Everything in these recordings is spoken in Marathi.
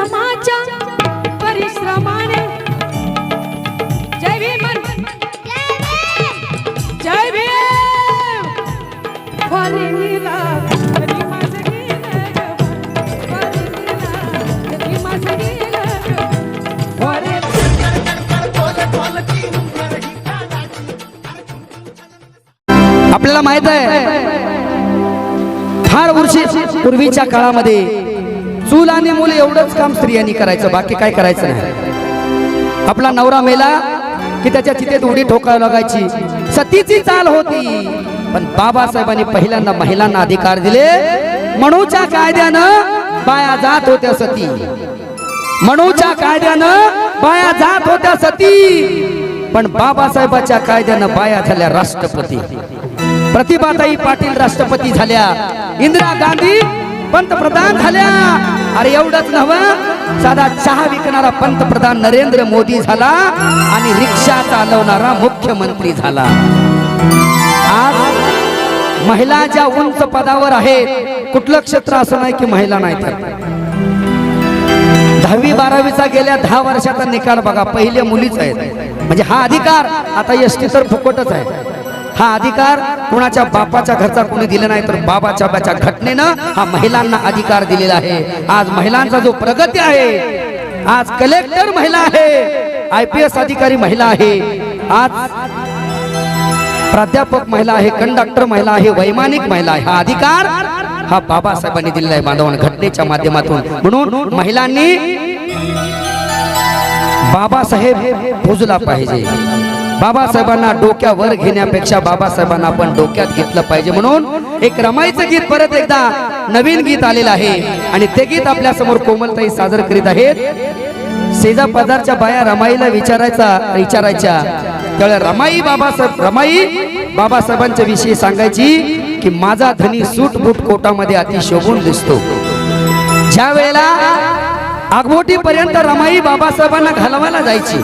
परिश्रमाच्या परिश्रमाने. जय भीम. जय भीम. आपल्याला माहीत आहे फार वर्षी पूर्वीच्या काळामध्ये चूल आणि मुलं एवढंच काम स्त्रियांनी करायचं बाकी काय करायचं नाही. आपला नवरा मेला की त्याच्या चितेत उडी ठोकावं लागायची. सतीची चाल होती. पण बाबासाहेबांनी पहिल्यांदा महिलांना अधिकार दिले. म्हणूच्या कायद्यानं बाया जात होत्या सती. म्हणूच्या कायद्यानं बाया जात होत्या सती. पण बाबासाहेबाच्या कायद्यानं बाया झाल्या राष्ट्रपती. प्रतिभाताई पाटील राष्ट्रपती झाल्या. इंदिरा गांधी पंतप्रधान झाल्या. अरे एवढंच नव्ह साधा चहा विकणारा पंतप्रधान नरेंद्र मोदी झाला आणि रिक्षा चालवणारा मुख्यमंत्री झाला. आज महिला ज्या उंच पदावर आहेत कुठलं क्षेत्र असं नाही की महिला नाही तर? दहावी बारावीचा गेल्या दहा वर्षाचा निकाल बघा पहिले मुलीच आहेत. म्हणजे हा अधिकार आता एसटी तर फुकटच आहे. हा अधिकार कुणाच्या बापाच्या घरचा कोणी दिला नाही तर बाबाच्या बाच्या घटनेनं हा महिलांना अधिकार दिलेला आहे. आज महिलांचा जो प्रगती आहे आज कलेक्टर महिला आहे आय पी एस अधिकारी महिला आहे आज प्राध्यापक महिला आहे कंडक्टर महिला आहे वैमानिक महिला आहे. हा अधिकार हा बाबासाहेबांनी दिलेला आहे बांधवांना घटनेच्या माध्यमातून. म्हणून महिलांनी बाबासाहेब पोजला पाहिजे. बाबासाहेबांना डोक्यावर घेण्यापेक्षा बाबासाहेबांना आपण डोक्यात घेतलं पाहिजे म्हणून एक रमाईचं गीत परत एकदा नवीन गीत आलेलं आहे. आणि ते गीत आपल्यासमोर कोमलताई सादर करीत आहेत. शेजा पदारच्या बाया रमाईला विचारायचा विचारायच्या. त्यावेळेला रमाई बाबासाहेब रमाई बाबासाहेबांच्या विषयी सांगायची की माझा धनी सूट बूट कोटामध्ये अति शोभून दिसतो. ज्या वेळेला आगमोटी पर्यंत रमाई बाबासाहेबांना घालवायला जायची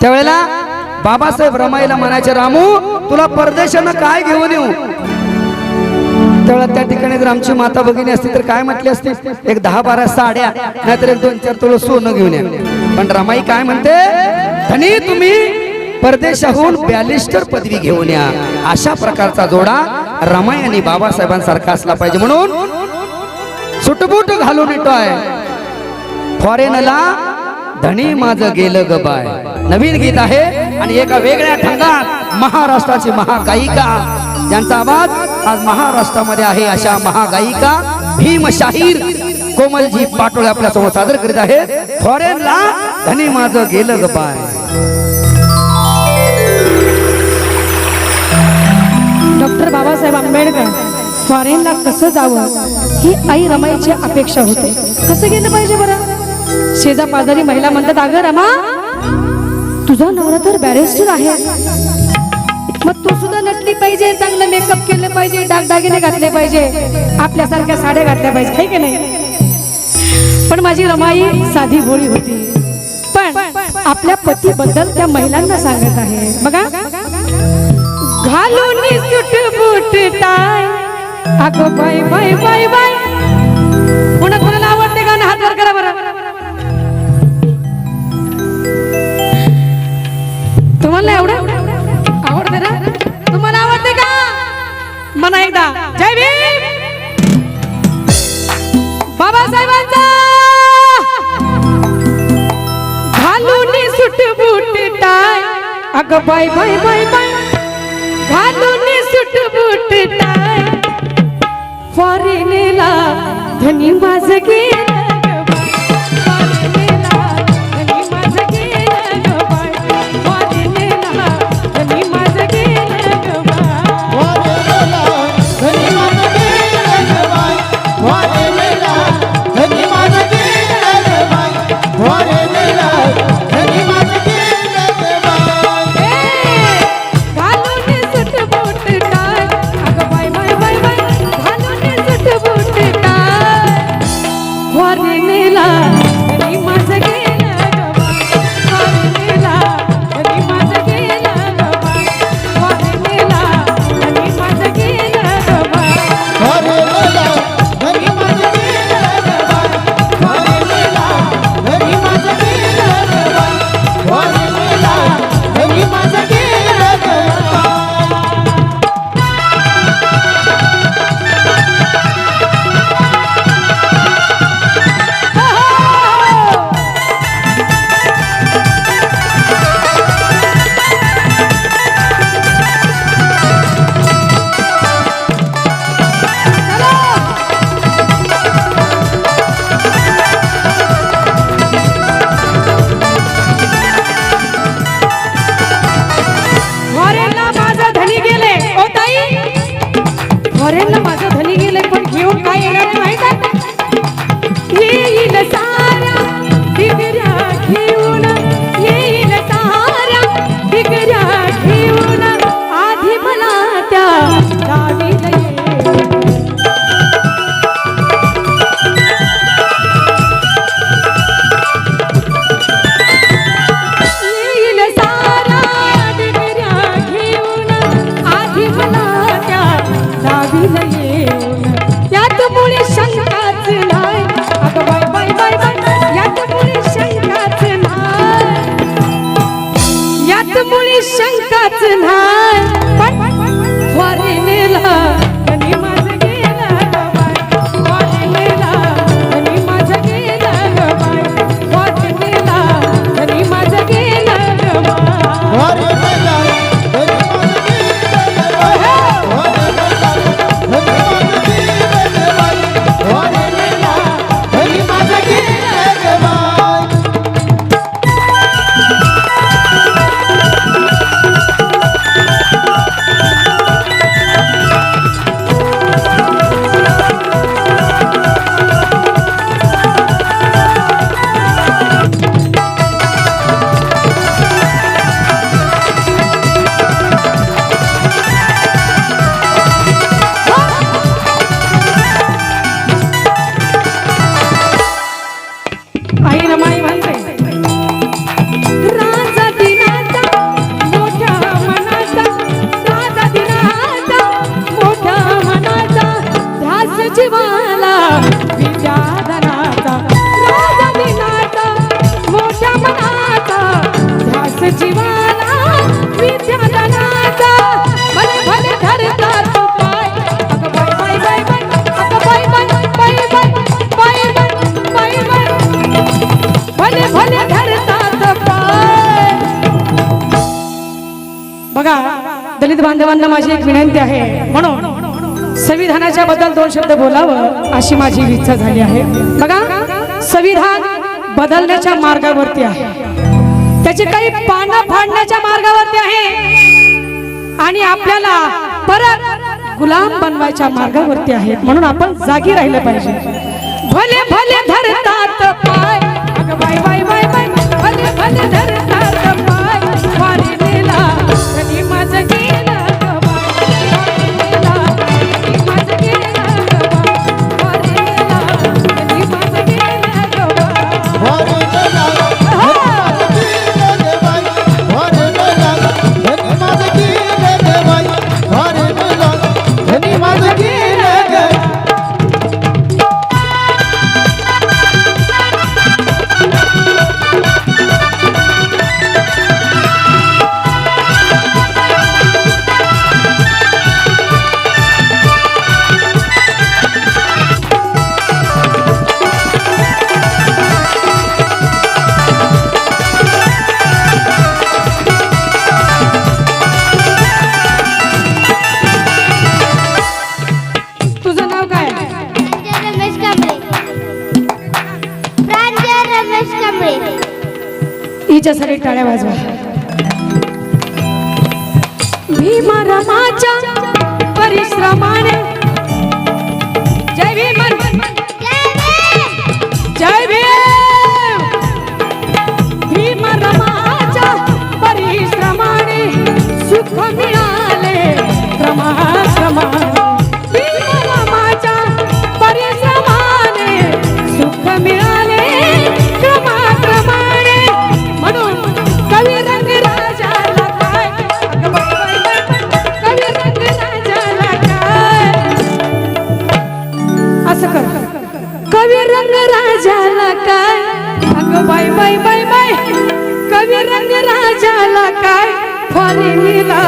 त्यावेळेला बाबासाहेब रमाईला म्हणायचे रामू तुला परदेशानं काय घेऊन येऊ? त्यावेळेला त्या ठिकाणी जर आमची माता भगिनी असती तर काय म्हटली असती? एक दहा बारा साड्या नाहीतर एक दोन चार तुला सोनं घेऊन या. पण रमाई काय म्हणते? धनी तुम्ही परदेशाहून बॅलिस्टर पदवी घेऊन या. अशा प्रकारचा जोडा रमाई आणि बाबासाहेबांसारखा असला पाहिजे म्हणून सुटबुट घालून येतोय. फॉरेनला धनी माझं गेलं ग बाय. नवीन गीत आहे आणि एका वेगळ्या ढंगात महाराष्ट्राची महागायिका ज्यांचा आवाज आज महाराष्ट्रामध्ये आहे. अशा महागायिका भीमशाहीर कोमलजी पाटोळे आपल्यासमोर सादर करीत आहे. फॉरेनला धनी माझं गेलं ग डॉक्टर बाबासाहेब आंबेडकर फॉरेनला कसं जावं ही आई रमाईची अपेक्षा होते. कसं गेलं पाहिजे बरं? शेजा पाजारी महिला म्हणतात अगं रमा तुझा नवरा तर बॅरिस्टर आहे. मग तू सुद्धा नटली पाहिजे चांगलं मेकअप केलं पाहिजे दागदागिने घातले पाहिजे आपल्यासारख्या साड्या घातल्या पाहिजे आहे की नाही? पण माझी रमाई साधी भोळी होती. पण आपल्या पतीबद्दल त्या महिलांना सांगत आहे. बघा. घालून अगो बाय बाय बाय बाय कोणा कोणाला आवडते गाणं हात वर करा बरं. म्हणा एकदा जय भीम! बाबासाहेबांचा! घालून सुट बूट टाय अग बाय बाय बाय बाय घालून सुट बूट टाय फॉरेनला धनी माझ गेला माझी एक विनंती आहे. म्हणून संविधानाच्या बद्दल दोन शब्द बोलावं अशी माझी इच्छा झाली आहे. बघा संविधान बदलण्याच्या मार्गावरती आहे. त्याची काही पानं फाडण्याच्या मार्गावरती आहे. आणि आपल्याला परत गुलाम बनवायच्या मार्गावरती आहे म्हणून आपण जागी राहिलं पाहिजे. भले भले धरतात पाय. बाय बाय बाय बाय भले भले धर हिच्यासाठी टाळ्या वाजवा. भीमा रमाच्या परिश्रमाने. जय भीम. जय भीम. भीम रमाच्या परिश्रमाने सुख बाई बाई बाई. कवी रंग राजाला काय फॉरेनीला